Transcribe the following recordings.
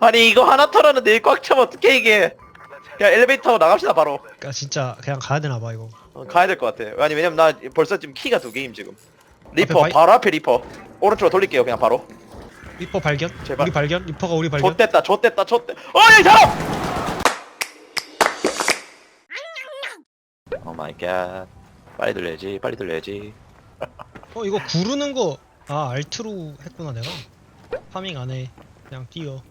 아니 이거 하나 털었는데 꽉 차면 어떡해 이게 그냥 엘리베이터 타고 나갑시다 바로 그러니까 진짜 그냥 가야 되나 봐 이거. 어, 가야 될 것 같아 아니 왜냐면 나 벌써 지금 키가 두 개임 지금 리퍼 바이- 바로 앞에 리퍼 오른쪽으로 돌릴게요 그냥 바로 리퍼 발견? 제발. 우리 발견? 리퍼가 우리 발견? 좆됐다 좆됐다 좆됐 어이 사람 오 마이 갓 빨리 돌려야지 빨리 돌려야지 어 이거 구르는 거. 아 알트로 했구나 내가. 파밍 안 해. 그냥 뛰어.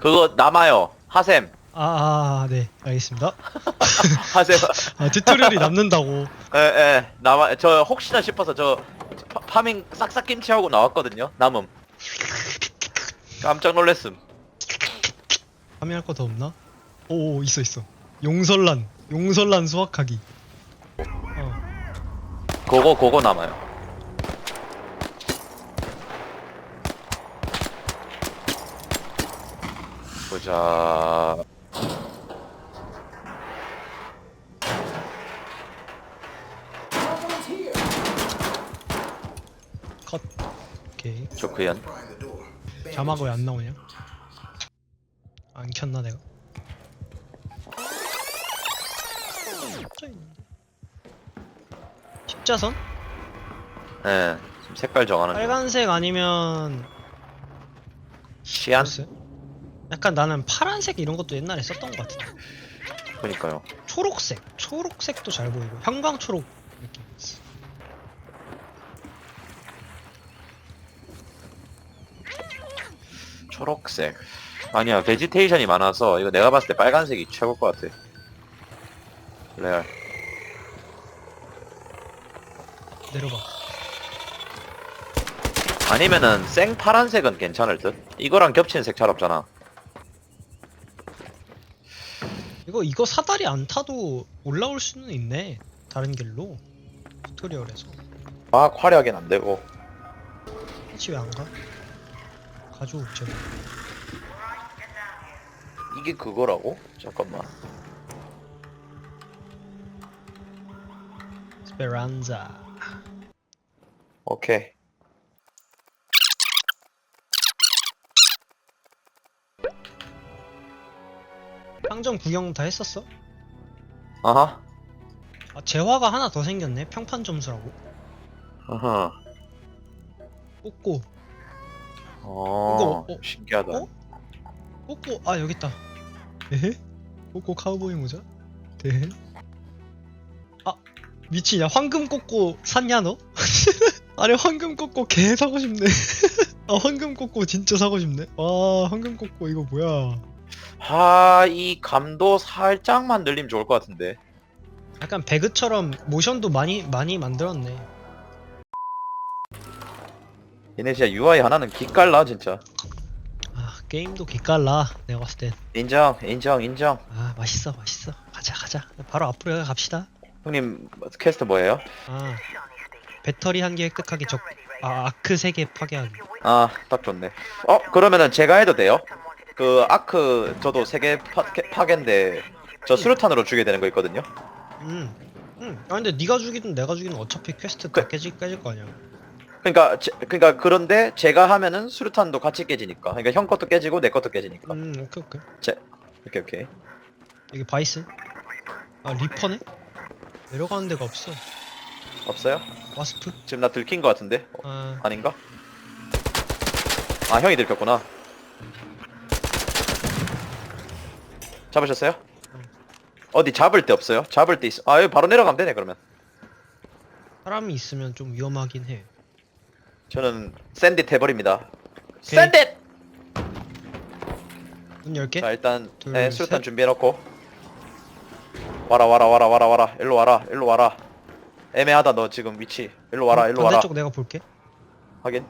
그거 남아요. 하셈. 아, 아, 네, 알겠습니다. 하셈. 아, 튜토리얼이 남는다고. 에에 남아 저 혹시나 싶어서 저 파, 파밍 싹싹 김치하고 나왔거든요. 남음. 깜짝 놀랬음. 파밍할 거 더 없나? 오, 있어, 있어. 용설란, 용설란 수확하기. 어, 그거 그거 남아요 보자 컷. 오케이. 조크연 자막 왜 안 나오냐? 안 켰나 내가? 십자선? 예 지금 색깔 정하는 중. 빨간색 아니면 시안 글쎄. 약간 나는 파란색 이런 것도 옛날에 썼던 것 같은데. 그니까요. 초록색, 초록색도 잘 보이고. 형광 초록 느낌. 초록색. 아니야 베지테이션이 많아서 이거 내가 봤을 때 빨간색이 최고일 것 같아. 레알. 내려봐. 아니면은 생 파란색은 괜찮을 듯? 이거랑 겹치는 색 잘 없잖아 이거 이거 사다리 안 타도 올라올 수는 있네. 다른 길로 튜토리얼에서. 막 화려하긴 안 되고 왜안 가? 가져오죠. 이게 그거라고? 잠깐만 스페란자. 오케이 상점 구경 다 했었어? 아하 아, 재화가 하나 더 생겼네. 평판 점수라고. 아하 꼬꼬. 어 이거, 어, 신기하다 어? 꼬꼬. 아 여기 있다. 에헤? 꼬꼬 카우보이 모자. 대. 아 미치냐? 황금 꼬꼬 샀냐 너? 아니 황금 꼬꼬 개 사고 싶네. 아 황금 꼬꼬 진짜 사고 싶네. 와 황금 꼬꼬 이거 뭐야? 하이 감도 살짝만 늘리면 좋을 것 같은데 약간 배그처럼 모션도 많이 많이 만들었네. 얘네 진짜 UI 하나는 기깔나 진짜 아 게임도 기깔나 내가 봤을 땐. 인정 인정 인정 아 맛있어 맛있어. 가자 가자. 바로 앞으로 갑시다. 형님 퀘스트 뭐예요? 아 배터리 한 개 획득하기 적. 아 아크 세 개 파괴하기. 아 딱 좋네 어 그러면은 제가 해도 돼요? 그 아크 저도 세개 파괴인데 저 수류탄으로 죽여야 되는 거 있거든요 음. 음. 아 근데 네가 죽이든 내가 죽이든 어차피 퀘스트 다 그- 깨질 깨질 거 아니야. 그러니까 제, 그러니까 그런데 제가 하면은 수류탄도 같이 깨지니까 그러니까 형 것도 깨지고 내 것도 깨지니까 음 오케이 오케이. 오케이 오케이 여기 바이슨. 아 리퍼네? 내려가는 데가 없어. 없어요? 와스프. 지금 나 들킨 거 같은데 어, 아 아닌가? 아 형이 들켰구나 잡으셨어요? 응. 어디 잡을 데 없어요? 잡을 데 있어 아 여기 바로 내려가면 되네 그러면 사람이 있으면 좀 위험하긴 해. 저는 샌딧 해버립니다 샌딧! 문 열게. 자 일단 둘, 네, 수류탄 셋. 준비해놓고 와라 와라 와라 와라 와라 일로 와라 일로 와라 애매하다 너 지금 위치 일로 와라 일로 와라 반대쪽 내가 볼게. 하긴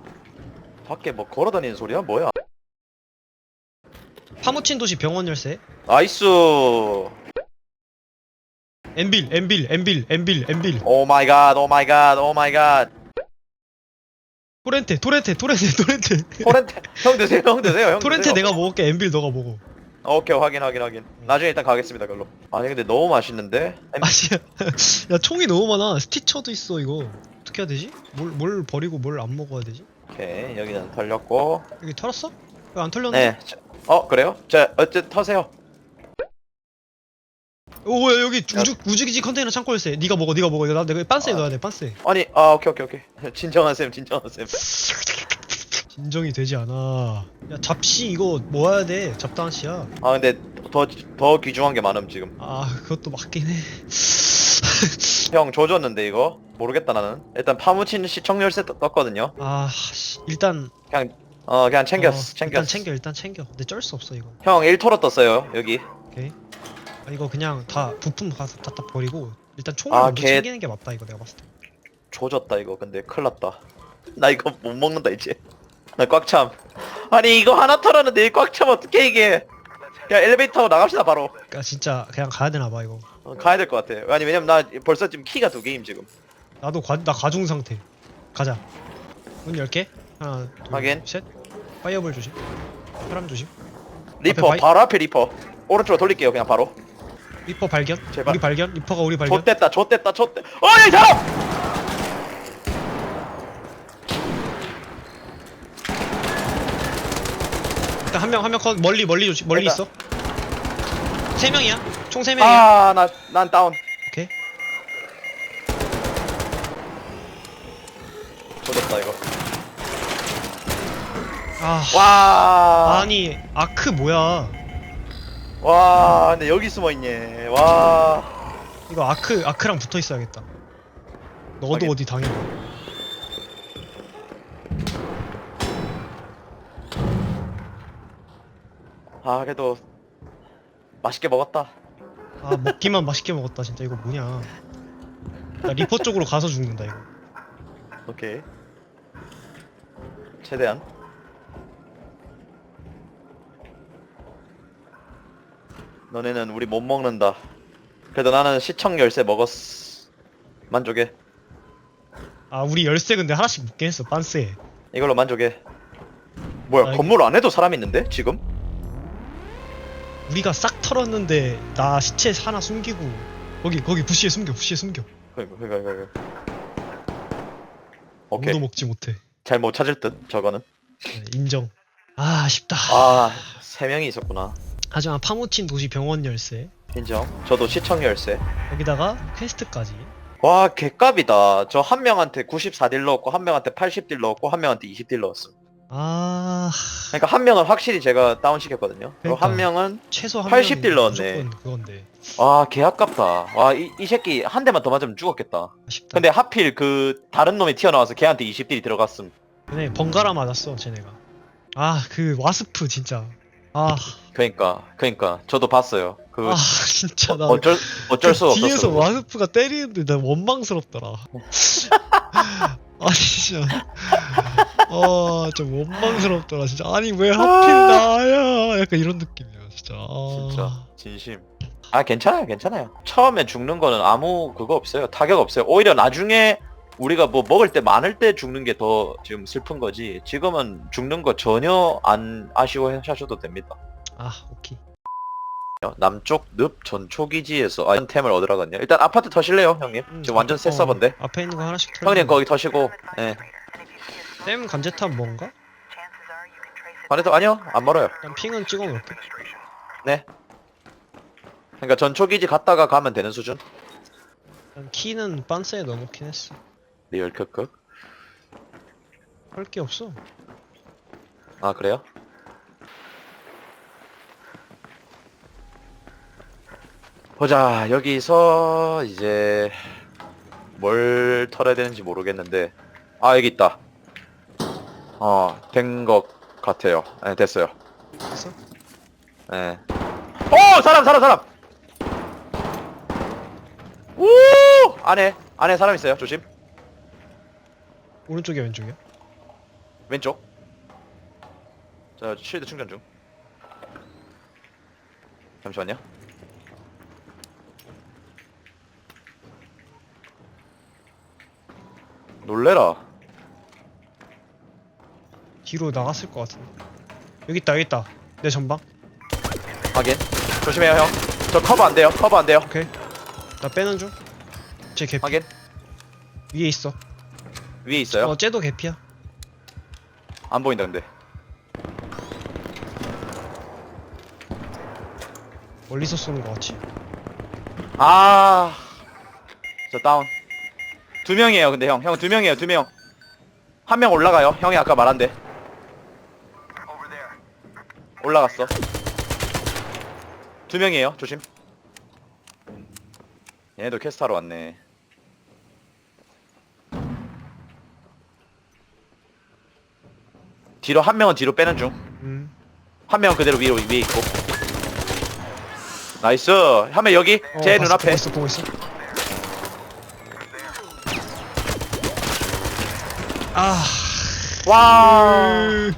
밖에 뭐 걸어다니는 소리야 뭐야 파묻힌 도시 병원 열쇠. 나이스 엠빌 엠빌 엠빌 엠빌 엠빌. 오 마이 갓 오 마이 갓 오 마이 갓 토렌테 토렌테 토렌테 토렌테. 토렌테 형 드세요 형 드세요 형 토렌테 드세요. 내가 먹을게. 엠빌 너가 먹어. 오케이 확인 확인 확인 나중에 일단 가겠습니다 그걸로 아니 근데 너무 맛있는데 아시야. 야 총이 너무 많아. 스티처도 있어 이거. 어떻게 해야 되지? 뭘 뭘 버리고 뭘 안 먹어야 되지? 오케이 여기는 털렸고 여기 털었어? 왜안 털렸네? 네 자, 어 그래요? 자 어쨌든 터세요 오 야, 여기 우주 우주기지 컨테이너 창고 열쇠. 네가 먹어, 네가 먹어. 나 내가 빤스에 아. 넣어야 돼, 빤스에. 아니 아 오케이 오케이 오케이 진정한 쌤 진정한 쌤 진정이 되지 않아. 야 잡시 이거 모아야 돼. 잡다한 씨야. 아 근데 더 더 귀중한 게 많음 지금 아 그것도 맞긴 해. 형 줘줬는데 이거 모르겠다 나는 일단 파무친 시청 열쇠 떴- 떴거든요 아 씨, 일단 그냥 어 그냥 챙겼어 어, 챙겼어 일단 챙겨, 일단 챙겨. 근데 쩔 수 없어 이거. 형 1토로 떴어요 여기 오케이. 아, 이거 그냥 다 부품 가서 다, 다 버리고 일단 총을 아, 먼저 걔- 챙기는 게 맞다 이거 내가 봤을 때. 조졌다 이거 근데 큰일 났다 나 이거 못 먹는다 이제 나 꽉참 아니 이거 하나 털었는데 꽉 차면 어떡해 이게 야 엘리베이터 나갑시다 바로 그러니까 진짜 그냥 가야 되나 봐 이거. 어, 가야 될 것 같아 아니 왜냐면 나 벌써 지금 키가 두 개임 지금 나도 과, 나 가중 상태. 가자. 문 열게. 하나, 둘, 확인. 셋. 파이어볼 조심. 사람 조심. 리퍼 바이- 바로 앞에 리퍼 오른쪽으로 돌릴게요 그냥 바로 리퍼 발견. 제발. 우리 발견. 리퍼가 우리 발견. 좆됐다 좆됐다 좆됐 어이 사람 일단 한 명 한 명 컷 멀리 멀리 조심. 멀리 됐다. 있어. 세 명이야. 총 세 명이야. 아나 난 다운 오케이. 좆됐다 이거 아. 와 아니 아크 뭐야? 와 근데 여기 숨어 있네 와 이거 아크 아크랑 붙어 있어야겠다. 너도 확인. 어디 당해? 아 그래도 맛있게 먹었다 아 먹기만 맛있게 먹었다 진짜 이거 뭐냐? 나 리퍼 쪽으로 가서 죽는다 이거. 오케이 최대한 너네는 우리 못 먹는다 그래도 나는 시청 열쇠 먹었어 만족해 아 우리 열쇠 근데 하나씩 묶긴 했어 빤스에. 이걸로 만족해 뭐야 아, 이거- 건물 안에도 사람 있는데 지금? 우리가 싹 털었는데 나 시체 하나 숨기고 거기 거기 부시에 숨겨 부시에 숨겨. 그니까 그니까 그니까 오케이 아무도 먹지 못해. 잘 못 찾을 듯 저거는 네, 인정. 아 아쉽다. 아 세 명이 있었구나 하지만 파무친 도시 병원 열쇠 인정 저도 시청 열쇠 거기다가 퀘스트까지. 와 개값이다 저 한 명한테 94딜 넣었고 한 명한테 80딜 넣었고 한 명한테 20딜 넣었음 아 그러니까 한 명은 확실히 제가 다운 시켰거든요 그리고 그러니까. 한 명은 최소 한 80딜 명이 넣었네. 무조건 그건데 와 개 아깝다 와 이 이 새끼 한 대만 더 맞으면 죽었겠다 아쉽다. 근데 하필 그 다른 놈이 튀어나와서 걔한테 20딜이 들어갔음 근데 번갈아 맞았어 쟤네가. 아 그 와스프 진짜. 아, 그니까 그니까 저도 봤어요 그 아 진짜 나 어쩔 어쩔 수그 없었어 뒤에서 와스프가 때리는데 나 원망스럽더라. 아 진짜. 아좀 원망스럽더라 진짜. 아니 왜 하필 나야? 약간 이런 느낌이야 진짜. 아, 진짜 진심 아 괜찮아요 괜찮아요 처음에 죽는 거는 아무 그거 없어요 타격 없어요 오히려 나중에 우리가 뭐 먹을 때 많을 때 죽는 게 더 지금 슬픈 거지. 지금은 죽는 거 전혀 안 아쉬워하셔도 됩니다. 아 오케이. 남쪽 늪 전초기지에서 아, 템을 얻으러 갔냐 일단 아파트 터실래요 형님? 음, 지금 완전 새 어, 서버인데? 앞에 있는 거 하나씩 털. 형님 거기 터시고. 예. 댐 감제탑 뭔가? 반에서 아니요 안 멀어요. 일단 핑은 찍어 놓을게. 네. 그러니까 전초기지 갔다가 가면 되는 수준? 일단 키는 빤스에 넣어놓긴 했어. 리얼 크크 할 게 없어. 아 그래요? 보자 여기서 이제 뭘 털어야 되는지 모르겠는데 아 여기 있다 어된 것 같아요 네 됐어요 됐어? 네. 오 사람 사람 사람 우 안에 안에 사람 있어요 조심 오른쪽이야 왼쪽이야? 왼쪽 자 쉴드 충전 중 잠시만요 놀래라 뒤로 나갔을 것 같은데. 여기 있다 여기 있다. 내 전방. 확인 조심해요 형 저 커버 안 돼요 커버 안 돼요 오케이. 나 빼는 중. 쟤 개피. 확인 위에 있어. 위에 있어요 어 쟤도 개피야. 안 보인다 근데 멀리서 쏘는 거 같지? 아, 저 다운. 두 명이에요, 근데 형. 형 두 명이에요, 두 명. 한 명 올라가요. 형이 아까 말한대. 올라갔어. 두 명이에요, 조심. 얘네도 캐스트하러 왔네. 뒤로 한 명은 뒤로 빼는 중. 음. 한 명은 그대로 위로 위에 있고. 나이스. 한 명 여기 어, 제 봤어, 눈앞에. 있어 보고 있어. 아. 와. 으,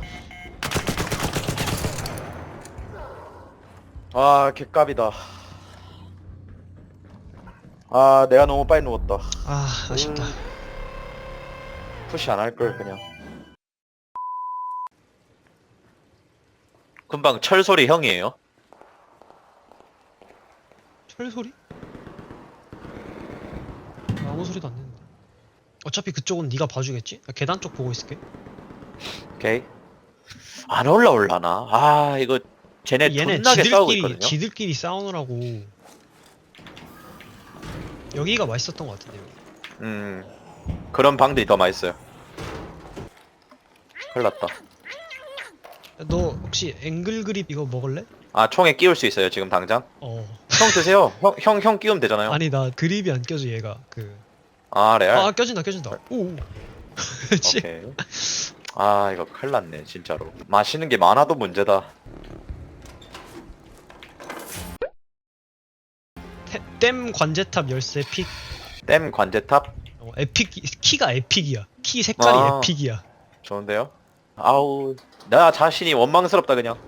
아 개깝이다 아 내가 너무 빨리 누웠다 아 아쉽다. 음, 푸시 안 할 걸 그냥 금방 철소리 형이에요 철 소리? 아무 소리도 안 내는데. 어차피 그쪽은 네가 봐주겠지? 나 계단 쪽 보고 있을게. 오케이 안 올라올라나 아 이거 쟤네 얘네 존나게 싸우고 지들끼리 있거든요 지들끼리 싸우느라고. 여기가 맛있었던 것 같은데. 여기. 음 그런 방들이 더 맛있어요 큰일 났다 야, 너 혹시 앵글 그립 이거 먹을래? 아 총에 끼울 수 있어요 지금 당장 어. 형 드세요 형 형 형 끼우면 되잖아요 아니 나 그립이 안 껴져 얘가 그. 아 레알 아 껴진다 껴진다. 오. 씨. 오케이. 아 이거 큰일 났네 진짜로 마시는 게 많아도 문제다 태- 댐 관제탑 열쇠 픽. 댐 관제탑 어, 에픽 키가 에픽이야. 키 색깔이 아. 에픽이야. 좋은데요? 아우 나 자신이 원망스럽다 그냥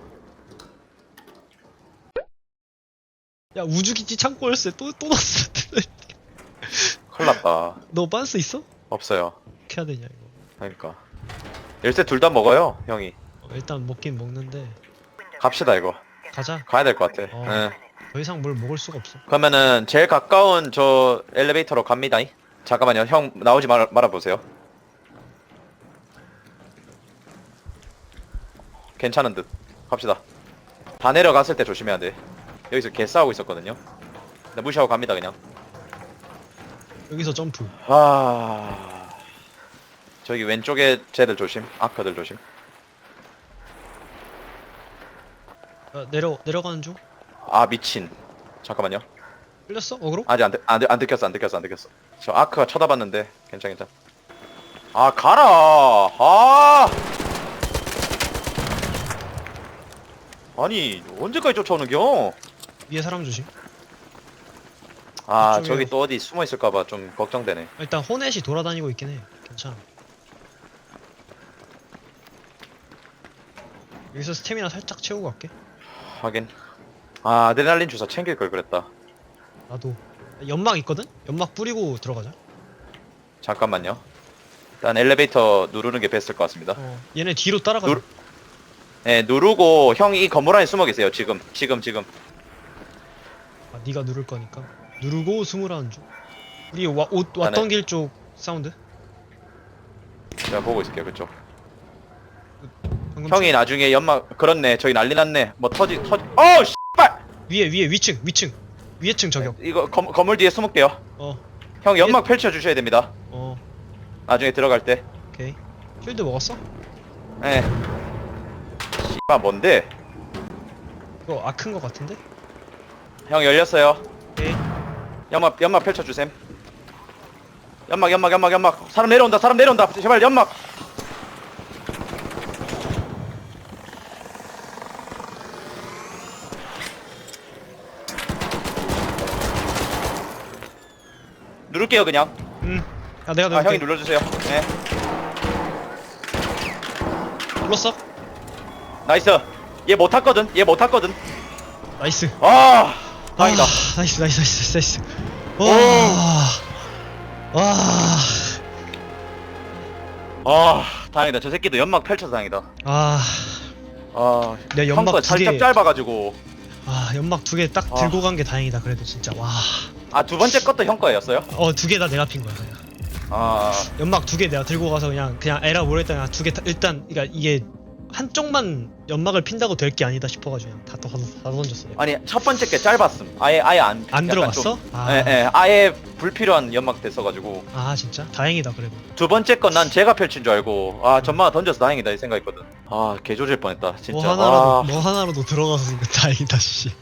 야 우주기지 창고 열쇠 또또 넣었어. 큰일 났다 너 빤스 있어? 없어요 어떻게 해야 되냐 이거. 그러니까 열쇠 둘 다 먹어요 형이 어, 일단 먹긴 먹는데 갑시다 이거 가자. 가야 될 것 같아 어. 응. 더 이상 뭘 먹을 수가 없어. 그러면은 제일 가까운 저 엘리베이터로 갑니다 잠깐만요 형 나오지 말, 말아보세요 괜찮은 듯. 갑시다. 다 내려갔을 때 조심해야 돼. 여기서 개 싸우고 있었거든요. 나 무시하고 갑니다 그냥. 여기서 점프. 아. 저기 왼쪽에 쟤들 조심. 아크들 조심. 야, 내려 내려가는 중. 아 미친. 잠깐만요. 끌렸어? 어그로? 아직 안, 들- 안, 들- 안 들켰어 안 들켰어 안 들켰어. 저 아크가 쳐다봤는데 괜찮 괜찮. 아 가라! 아 아니 언제까지 쫓아오는겨 위에 사람 조심. 아. 저기 또 어디 숨어 있을까봐 좀 걱정되네 일단 호넷이 돌아다니고 있긴 해. 괜찮아. 여기서 스태미나 살짝 채우고 갈게. 하긴 아 아드레날린 주사 챙길 걸 그랬다 나도. 연막 있거든? 연막 뿌리고 들어가자. 잠깐만요 일단 엘리베이터 누르는 게 베스트일 것 같습니다 어. 얘네 뒤로 따라가자. 누르- 네 누르고 형이 이 건물 안에 숨어 계세요 지금 지금 지금 아, 네가 누를 거니까. 누르고 숨으라는 중. 우리 와, 옷 왔던 나는- 길 쪽 사운드. 제가 보고 있을게요 그쪽 방금 형이 나중에 연막 그렇네 저기 난리 났네 뭐 터지 터지 어우 씨발 위에 위에 위층 위층 위에층 저격. 이거 건, 건물 뒤에 숨을게요 어. 형 연막 펼쳐 주셔야 됩니다 어. 나중에 들어갈 때 오케이. 필드 먹었어? 예. 씨발 뭔데 이거 아큰 거 같은데? 형 열렸어요 오케이. 연막 연막 펼쳐 주셈 연막 연막 연막 연막 사람 내려온다 사람 내려온다 제발 연막 누를게요 그냥 음. 야 내가 아. 형이 눌러주세요 네 눌렀어? 나이스 얘 못 탔거든 얘 못 탔거든 나이스. 아 다행이다 아, 나이스 나이스 나이스 나이스. 와. 와. 아 다행이다 저 새끼도 연막 펼쳐서 다행이다 아. 아 내가 연막 두 살짝 개- 짧아가지고 아 연막 두 개 딱 아. 들고 간 게 다행이다 그래도 진짜 와. 아 두 번째 것도 형 거였어요? 어 두 개 다 내가 핀 거야 그냥. 아 연막 두 개 내가 들고 가서 그냥 그냥 에라 모르겠다 그냥 두 개 일단 그러니까 이게 한쪽만 연막을 핀다고 될 게 아니다 싶어가지고 그냥 다, 더, 다 던졌어 내가. 아니 첫 번째 게 짧았음. 아예 아예 안 안 약간 들어갔어? 좀- 아, 예, 예, 아예 불필요한 연막 됐어가지고 아 진짜? 다행이다 그래도 두 번째 건 난 제가 펼친 줄 알고 아 전마가 던져서 다행이다 이 생각했거든. 아 개조질 뻔했다 진짜. 뭐 하나라도 아, 뭐 하나라도 들어가서 다행이다 씨.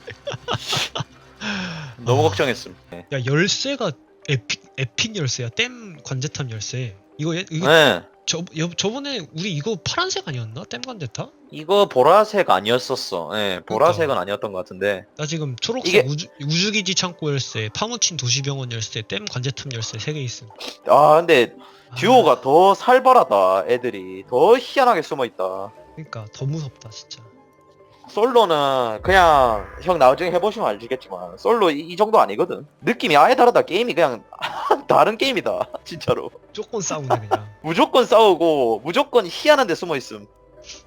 너무 아. 걱정했음. 예. 야 열쇠가 에픽 에픽 열쇠야 댐 관제탑 열쇠 이거 얘- 이거 네. 저 여, 저번에 우리 이거 파란색 아니었나 댐 관제탑? 이거 보라색 아니었었어. 예, 보라색은 아니었던 것 같은데. 나 지금 초록색 이게- 우주, 우주기지 창고 열쇠 파무친 도시병원 열쇠 댐 관제탑 열쇠 세개 있음 아 근데 아, 듀오가 더 살벌하다. 애들이 더 희한하게 숨어 있다. 그러니까 더 무섭다 진짜 솔로는 그냥 형 나중에 해보시면 알겠지만 솔로 이, 이 정도 아니거든. 느낌이 아예 다르다. 게임이 그냥 다른 게임이다. 진짜로. 무조건 싸우네 그냥 무조건 싸우고 무조건 희한한 데 숨어 있음.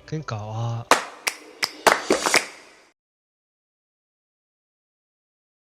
그러니까 와